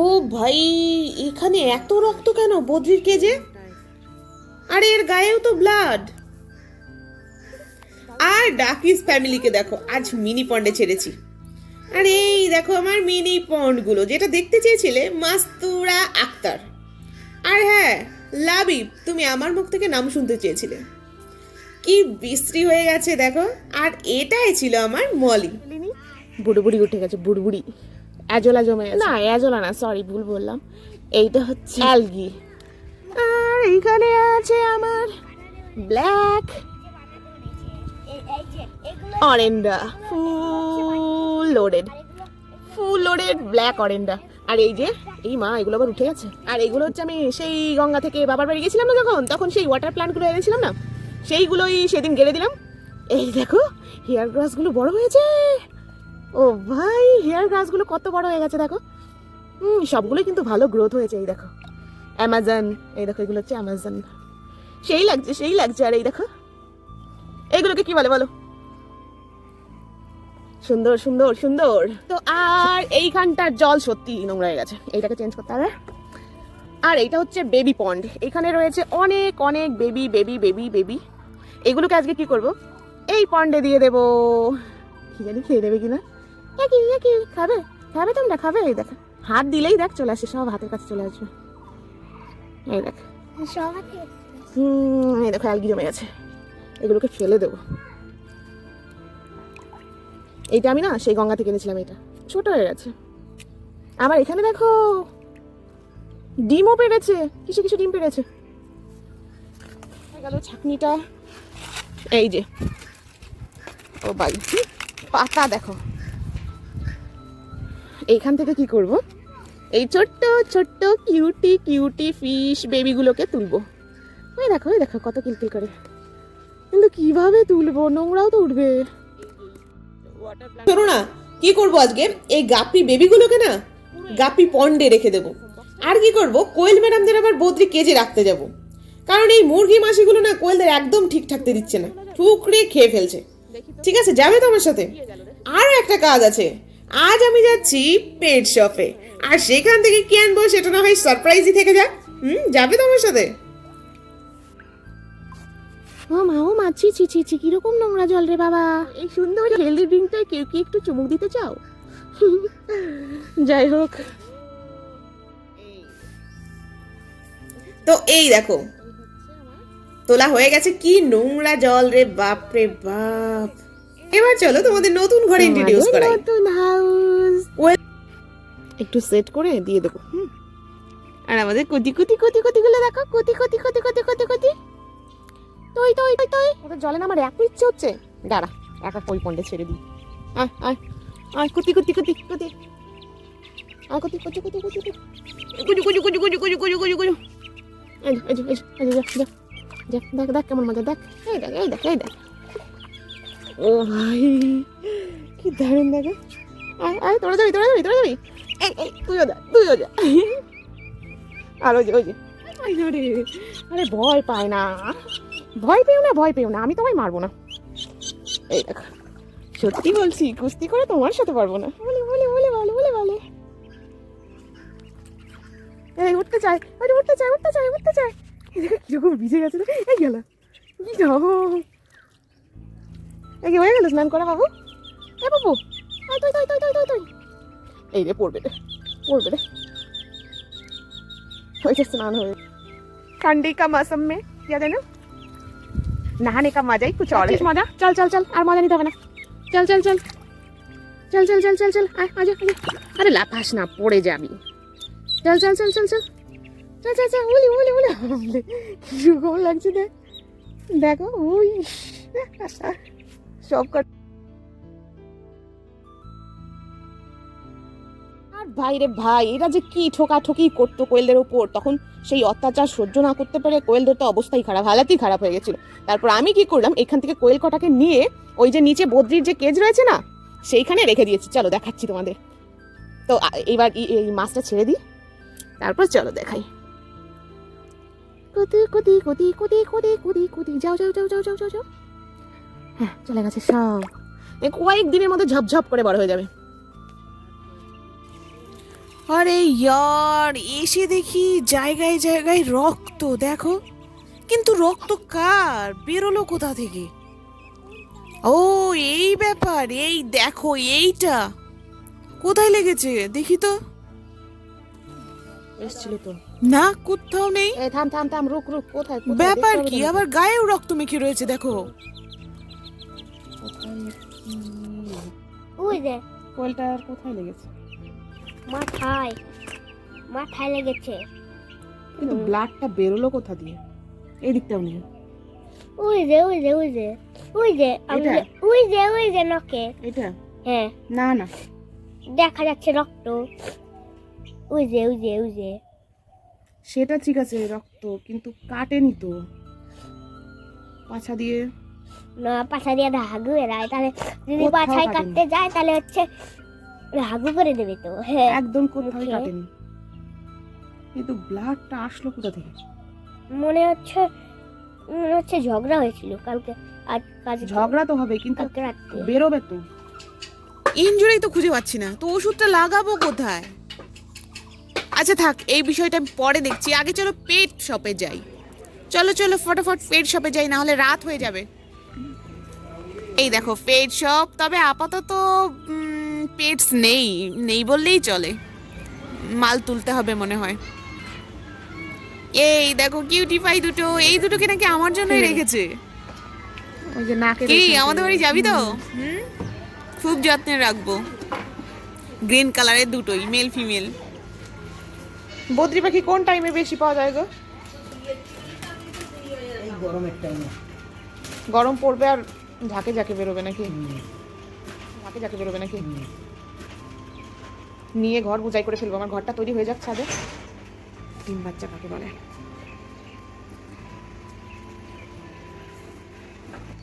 ও ভাই, এখানে এত রক্ত কেন? বদ্রির কেজে আরে, এর গায়েও তো ব্লাড আর ডাকিস ফ্যামিলিকে দেখো, আজ মিনি পন্ডে ছেড়েছি। আর এই দেখো আমার মিনি পন্ডগুলো, যেটা দেখতে চেয়েছিলে, মাস্তুরা আক্তার। আর হ্যাঁ লাবিব, তুমি আমার মুখ থেকে নাম শুনতে চেয়েছিলে। কি বিশ্রী হয়ে গেছে দেখো। আর এটাই ছিল আমার মলি। বুড়ি উঠে গেছে, বুড়বুড়ি। অ্যাজোলা জমে না অ্যাজোলা না সরি ভুল বললাম। এইটা হচ্ছে অ্যালগি। আর এইখানে আছে আমার black অরেন্ডা full loaded full loaded black অরেন্ডা আর এই যে এই মা এগুলো আবার উঠে গেছে। আর এগুলো হচ্ছে আমি সেই গঙ্গা থেকে বাবার বাড়ি গেছিলাম না যখন? তখন সেই ওয়াটার প্ল্যান্টগুলো এনেছিলাম না? সেইগুলোই সেদিন গেড়ে দিলাম। এই দেখো হেয়ার গ্রাসগুলো বড় হয়েছে। ও ভাই হেয়ার গ্রাসগুলো কত বড় হয়ে গেছে দেখো। হুম সবগুলোই কিন্তু ভালো গ্রোথ হয়েছে, এই দেখো। অ্যামাজন এই দেখো, এগুলো হচ্ছে অ্যামাজন সেই লাগছে সেই লাগছে, আর এই দেখো। এইগুলোকে কি বলে বলো? সুন্দর সুন্দর সুন্দর। তো আর এইখানটার জল সত্যি নোংরা হয়ে গেছে। এইটাকে চেঞ্জ করতে হবে। আর এইটা হচ্ছে বেবি পন্ড এখানে রয়েছে অনেক অনেক বেবি বেবি বেবি বেবি এগুলোকে আজকে কি করব? এই পন্ডে দিয়ে দেব। কি জানি খেয়ে দেবে কিনা? এ কি এ কি খাবে খাবে তোমরা খাবে এই দেখ। হাত দিলেই দেখ চলে আসে সব হাতের কাছে চলে আসবে। এই দেখ। হুম এই দেখো অ্যালগি জমে গেছে। এগুলোকে ফেলে দেবো। এইটা আমি না সেই গঙ্গা থেকে এনেছিলাম এটা ছোট হয়ে গেছে। আবার এখানে দেখো ডিমও পেরেছে কিছু কিছু ডিম পেরেছে গেল ছাকনিটা। এই যে। ও বাই। পাতা দেখো। এইখান থেকে কি করব? এই ছোট্ট ছোট্ট কিউটি কিউটি ফিশ বেবিগুলোকে তুলবো। ওই দেখো ওই দেখো, কত কিলকিল করে। কিন্তু কীভাবে তুলবো? নোংরাও তো উঠবে। শোনো না, কি করব আজকে? এই গাপ্পি বেবিগুলোকে না, গাপ্পি পন্ডে রেখে দেবো। আর কি করব? কোয়েল ম্যাডামদের আবার বদ্রি কেজে রাখতে যাব। কারণ এই মুরগি মাসিগুলো না কোয়েলদের একদম ঠিক থাকতে দিচ্ছে না। ঠুকরে খেয়ে ফেলছে। ঠিক আছে, যাবে তো আমার সাথে? আরও একটা কাজ আছে। আজ আমি যাচ্ছি পেট শপে আর সেখান থেকে কি আনব সেটা না হয় সারপ্রাইজই থেকে যাক। হুম যাবে তো আমার সাথে? ও মা ও মা ছি ছি ছি ছি কীরকম নোংরা জল রে বাবা। এই সুন্দর হেলদি ড্রিঙ্কটায় কেউ কি একটু চুমুক দিতে চাও? যাই হোক। তো এই দেখো তোলা হয়ে গেছে কি নোংরা জল রে বাপ রে বাপ। এবার চলো তোমাদের নতুন ঘরে ইন্ট্রোডিউস করাই নতুন হাউস একটু সেট করে দিয়ে দেবো হুম আর আমাদের কুতি কুতি কুতি কুতি গুলো দেখো কুতি কুতি কুতি কুতি কুতি কুতি তুই তুই তুই তুই ওটা জলে নামার এত ইচ্ছে হচ্ছে দাঁড়া একা কই পন্ডে ছেড়ে দিই আয় আয় আয় কুতি কুতি কুতি কুতি আয় কুতি কুতি কুতি কুতি কুতি কুজু কুজু কুজু কুজু কুজু কুজু কুজু কুজু এই যে, এই যে, এই যে, যে, যা, দেখ দেখ কেমন মজা দেখ এই দেখ এই দেখ এই দেখ ও ভাই। কি দারুণ দেখে। আয় আয়, তোরা যাবি তোরা যাবি তোরা যাবি। তুইও যা তুইও যা আর ওই যে ওই যে। আয় না রে আরে, ভয় পায় না। ভয় পেও না, ভয় পেও না। আমি তোমায় মারবো না। এই দেখ, সত্যি বলছি, কুস্তি করে তোমার সাথে পারব না। বলে বলে বলে বলে বলে বলে। এই, উঠতে চাই আরে, উঠতে চাই উঠতে চাই উঠতে চাই এই দেখো, কীরকম ভিজে গেছে। এই গেল। কি যাও। কি হয়ে গেল স্নান করা বাবু এ বাবু আয় তুই তুই তুই তুই তুই তুই এই রে পড়বে রে পড়বে রে হয়েছে स्नान हो ठंडी का मौसम में क्या देना नहाने का मजा ही कुछ और है मजा चल चल चल আর মজা নিতে হবে না চল চল চল চল চল চল চল চল আয় আজা আজা আরে লাফাস না পড়ে যাবি চল চল চল চল চল চল চল চল উলি উলি উলি উলি কিরকম লাগছে দেখ দেখো উই সব আর ভাইরে ভাই, এরা যে কি ঠোকাঠকি করতো কোয়েলদের উপর? তখন সেই অত্যাচার সহ্য না করতে পেরে কোয়েলদের তো অবস্থাই খারাপ, হালাতেই খারাপ হয়ে গেছিল। তারপর আমি কি করলাম? এখান থেকে কোয়েল কটাকে নিয়ে ওই যে নিচে বদ্রির যে কেজ রয়েছে না, সেইখানে রেখে দিয়েছি। চলো, দেখাচ্ছি তোমাদের। তো এবার এই- মাছটা ছেড়ে দিই। তারপর চলো, দেখাই। কুতি কুতি কুতি কুদি কুদি কুতি কুতি যাও যাও যাও যাও যাও যাও যাও। হ্যাঁ চলে গেছে সব। কয়েক দিনের মধ্যে ঝপঝপ করে বড় হয়ে যাবে। আরে ইয়ার এসে দেখি জায়গায় জায়গায় রক্ত দেখো। কিন্তু রক্ত কার? বেরোলো কোথা থেকে? ও এই ব্যাপার এই দেখো এইটা। কোথায় লেগেছে দেখি তো। এসছিল তো। না কোথাও নেই। থাম থাম থাম রুক রুক কোথায়? ব্যাপার কি? আবার গায়েও রক্ত মেখে রয়েছে দেখো। ওই যে। কোয়েলটার কোথায় লেগেছে? মাথায়। মাথায় লেগেছে। কিন্তু ব্লাডটা বেরোলো কোথা দিয়ে? এই দিকটাও নেই ওই যে ওই যে ওই যে ওই যে যে- ওই যে ওই যে নকে এটা? হ্যাঁ। না না। দেখা যাচ্ছে রক্ত। ওই যে ওই যে ওই যে। সেটা ঠিক আছে রক্ত কিন্তু কাটেনি তো। পাছা দিয়ে না পাশা দিয়ে তাহলে যদি পাছায় কাটতে যায় তাহলে হচ্ছে হাগু করে দেবে তো হ্যাঁ। একদম কোথাও কাটেনি। কিন্তু ব্লাডটা আসলো কোথা থেকে? মনে হচ্ছে মনে হচ্ছে ঝগড়া হয়েছিল কালকে। আজ কাজ ঝগড়া তো হবে কিন্তু বেরোবে তো। ইনজুরি তো খুঁজে পাচ্ছি না তো ওষুধটা লাগাবো কোথায়? আচ্ছা থাক এই বিষয়টা আমি পরে দেখছি। আগে চলো পেট শপে যাই। চলো চলো ফটাফট পেট শপে যাই না হলে রাত হয়ে যাবে। এই দেখো পেট শপ তবে আপাতত পেটস নেই নেই বললেই চলে। মাল তুলতে হবে মনে হয়। এই দেখো কিউটি পাই দুটো এই দুটো দুটোকে নাকি আমার জন্যই রেখেছে। ওই যে নাকে কি আমাদের বাড়ি যাবি তো? হুম। খুব যত্নে রাখব। গ্রিন কালারের দুটোই মেল ফিমেল বদ্রি পাখি কোন টাইমে বেশি পাওয়া যায় গো? গরম পড়বে আর ঝাঁকে ঝাঁকে বেরোবে নাকি? ঝাঁকে ঝাঁকে বেরোবে নাকি? নিয়ে ঘর বুঝাই করে ফেলব। আমার ঘরটা তৈরি হয়ে যাক ছাদে। ডিম বাচ্চা কাকে বলে?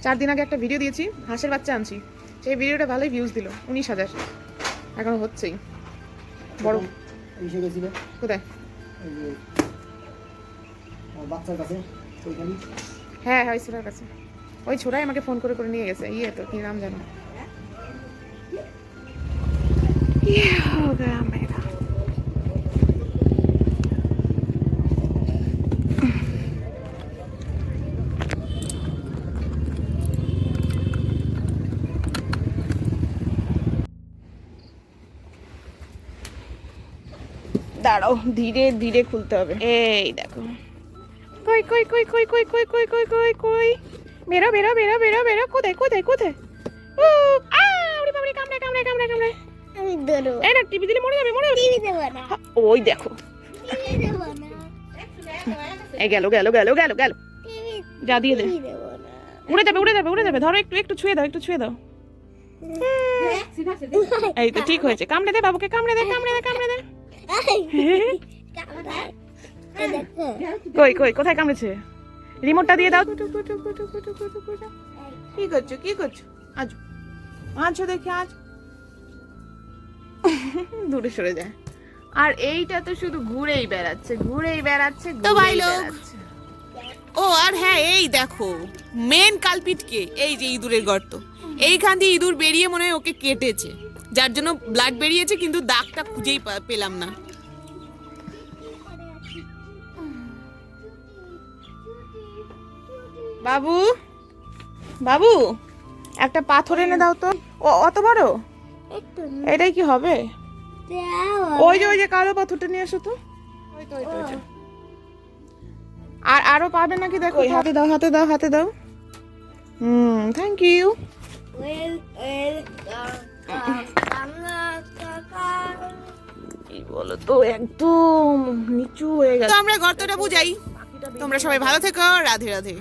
চার দিন আগে একটা ভিডিও দিয়েছি হাঁসের বাচ্চা আনছি। সেই ভিডিওটা ভালোই ভিউজ দিল উনিশ হাজার। এখনও হচ্ছেই। বড়। কোথায়? বাচ্চার কাছে হ্যাঁ হ্যাঁ ওই কাছে। ওই ছোড়াই আমাকে ফোন করে করে নিয়ে গেছে। ইয়ে তো, কি নাম জানো? ইয়ে দাঁড়াও, ধীরে ধীরে খুলতে হবে। এই দেখো। কই কই কই কই কই কই কই কই কই কই? বেরো বেরো বেরো বেরো বেরো কোথায় কোথায় কোথায়? ও আ ওরে বাবারে কামড়ে কামড়ে কামড়ে কামড়ে। আমি দৌড়ো এই না টিভি দিলে মরে যাবে মরে যাবে। টিভি দেবো না। ওই দেখো। টিভি দেবো না। এই গেল গেল গেল গেল গেল। যা দিয়ে দে। উড়ে যাবে উড়ে যাবে উড়ে যাবে। ধরো একটু একটু ছুঁয়ে দাও একটু ছুঁয়ে দাও। এই তো ঠিক হয়েছে। কামড়ে দে বাবুকে কামড়ে দে কামড়ে দে কামড়ে দে। কই কই কোথায় কামড়েছে? রিমোটটা দিয়ে দাও। কি করছ? কি করছ? আজ। আছো দেখি আজ। দূরে সরে যায়। আর এইটা তো শুধু ঘুরেই বেড়াচ্ছে ঘুরেই বেড়াচ্ছে তো ভাই লোক। ও আর হ্যাঁ এই দেখো মেন কালপিটকে এই যে ইঁদুরের গর্ত। এইখান দিয়ে ইঁদুর বেরিয়ে মনে হয় ওকে কেটেছে। যার জন্য ব্লাড বেরিয়েছে কিন্তু দাগটা খুঁজেই পেলাম না। বাবু? বাবু একটা পাথর এনে দাও তো। ও অত বড়? এটাই কি হবে? ওই যে ওই যে কালো পাথরটা নিয়ে এসো তো। ওই তো, ওই তো, আর আরও পাবে নাকি? দেখো হাতে দাও হাতে দাও হাতে দাও। হুম থ্যাংক ইউ বলো তো একদম নিচু হয়ে গেছে। আমরা গর্তটা বুঝাই। তোমরা সবাই ভালো থেকো রাধে রাধে।